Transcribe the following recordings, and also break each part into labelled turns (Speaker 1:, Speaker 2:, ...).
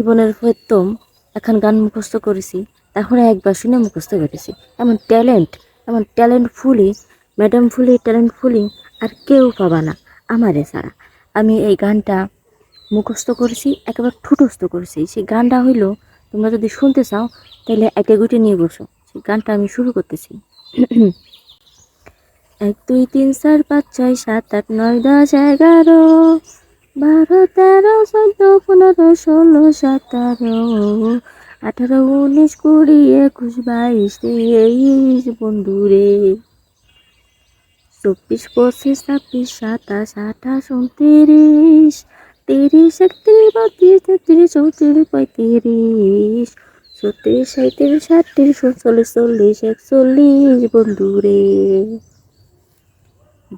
Speaker 1: জীবনের প্রথম এখন গান মুখস্থ করেছি এখন একবার শুনে মুখস্থ করেছি এমন ট্যালেন্ট এমন talent fully madam fully talent fully আর কেউ পাবা না আমারে ছাড়া আমি এই গানটা মুখস্থ করেছি একেবারে ঠুটস্থ করেছি সেই গানটা হইল তোমরা যদি শুনতে চাও তাহলে একে গুটি নিয়ে বসো সেই গানটা আমি শুরু করতেছি এক দুই তিন চার পাঁচ ছয় সাত আট নয় দশ এগারো বারো তেরো চোদ্দ পনেরো ষোলো সতেরো আঠারো উনিশ কুড়ি একুশ বাইশ তেইশ বন্ধুরে চব্বিশ পঁচিশ ছাব্বিশ সাতাশ আঠাশ উনত্রিশ তিরিশ একত্রিশ বত্রিশ তেত্রিশ চৌত্রিশ পঁয়ত্রিশ ছত্রিশ সাঁত্রিশ সাতত্রিশ উনচল্লিশ চল্লিশ একচল্লিশ বন্ধুরে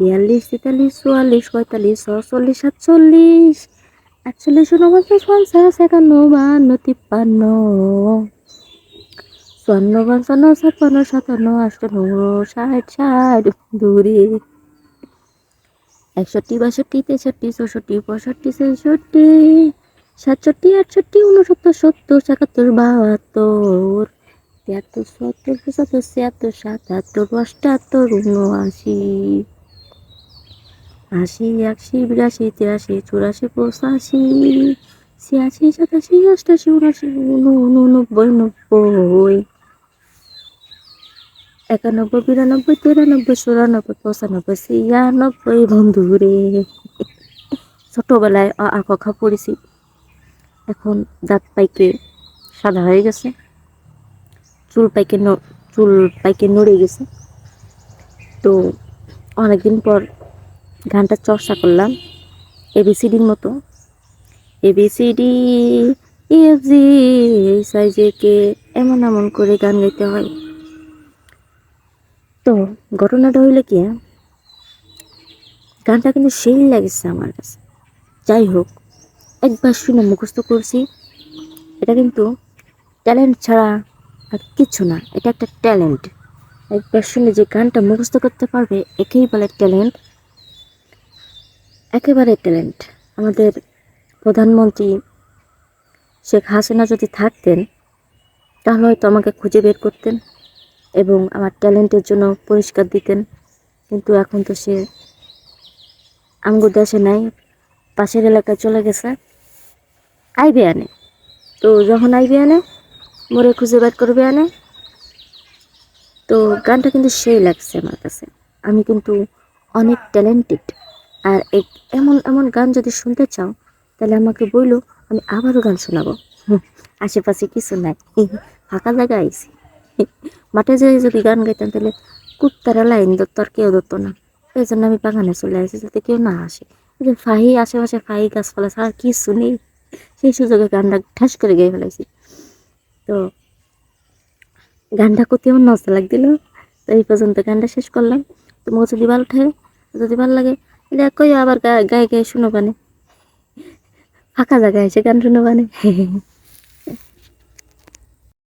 Speaker 1: বিয়াল্লিশ তেতাল্লিশ চুয়াল্লিশ পঁয়তাল্লিশ ছচল্লিশ সাতচল্লিশ আটচল্লিশ উনপঞ্চাশ পঞ্চাশ একান্ন বান্ন তিপ্পান্ন চুয়ান্ন পঞ্চান্ন ছাপ্পান্ন সাতান্ন আটান্ন ষাট ষাট দূরে একষট্টি বাষট্টি তেষট্টি চৌষট্টি পঁয়ষট্টি ছেষট্টি সাতষট্টি আটষট্টি উনসত্তর সত্তর একাত্তর বাহাত্তর তিয়াত্তর চুয়াত্তর পঁচাত্তর ছিয়াত্তর সাতাত্তর অষ্টাত্তর উনআশি আশি একশি বিরাশি তিরাশি চুরাশি পঁচাশি ছিয়াশি সাতাশি অষ্টাশি উনআশি উননব্বই নব্বই একানব্বই বিরানব্বই তিরানব্বই চুরানব্বই পঁচানব্বই ছিয়ানব্বই বন্ধুরে ছোটোবেলায় আ খা পড়েছি এখন দাঁত পাইকে সাদা হয়ে গেছে চুল পাইকে চুল পাইকে নড়ে গেছে তো অনেকদিন পর গানটা চর্চা করলাম এবিসিডির মতো এবিসিডি এফ জি এই সাইজে কে এমন এমন করে গান গাইতে হয় তো ঘটনাটা হইলে কি হ্যাঁ? গানটা কিন্তু সেই লাগেছে আমার কাছে যাই হোক একবার শুনে মুখস্থ করছি এটা কিন্তু ট্যালেন্ট ছাড়া আর কিছু না এটা একটা ট্যালেন্ট একবার শুনে যে গানটা মুখস্থ করতে পারবে একেই বলে ট্যালেন্ট একেবারে ট্যালেন্ট আমাদের প্রধানমন্ত্রী শেখ হাসিনা যদি থাকতেন তাহলে হয়তো আমাকে খুঁজে বের করতেন এবং আমার ট্যালেন্টের জন্য পরিষ্কার দিতেন কিন্তু এখন তো সে আঙ্গুর দেশে নাই পাশের এলাকায় চলে গেছে আইবে আনে তো যখন আইবে আনে মোরে খুঁজে বের করবে আনে তো গানটা কিন্তু সেই লাগছে আমার কাছে আমি কিন্তু অনেক ট্যালেন্টেড আর এমন এমন গান যদি শুনতে চাও তাহলে আমাকে বললো আমি আবারও গান শোনাবো আশেপাশে কিছু নাই ফাঁকা জায়গা আইছি মাঠে যেয়ে যদি গান গাইতাম তাহলে কুত্তারা লাইন দত্ত আর কেউ ধরতো না এই জন্য আমি বাগানে চলে আসি যাতে কেউ না আসে যে ফাহি আশেপাশে ফাহি গাছপালা ছাড়া কি শুনি সেই সুযোগে গানটা ঠাস করে গিয়ে ফেলাইছি তো গানটা করতে আমার নজর লাগছিল তো এই পর্যন্ত গানটা শেষ করলাম তোমাকে যদি ভালো থাকে যদি ভালো লাগে এলে কই আবার গায়ে গায়ে শুনো বানে ফাঁকা জায়গায় এসে গান শুনো বানে